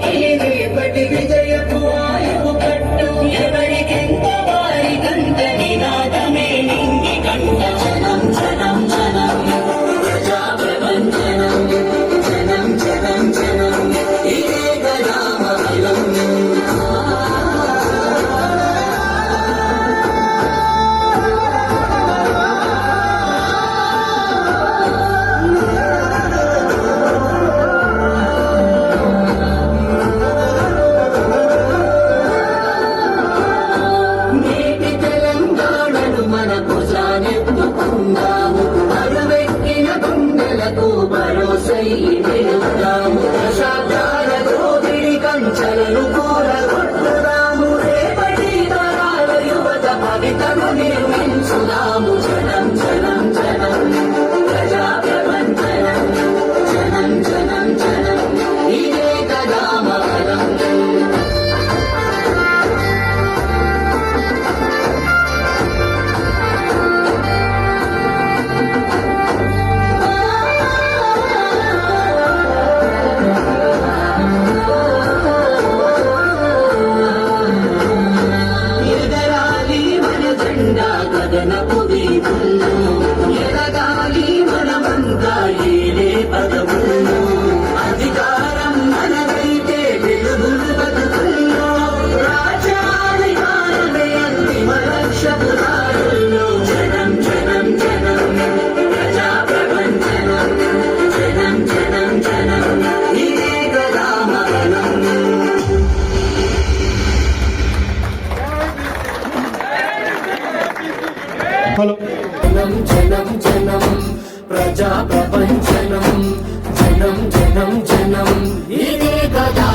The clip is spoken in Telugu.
Hey. మనకు సానెత్తుకుందాము అరువెక్కిన గుండెలకు భరోసై సాధనకు ప్రజా ప్రపంచనం. జనం జనం జనం ఇదే కదా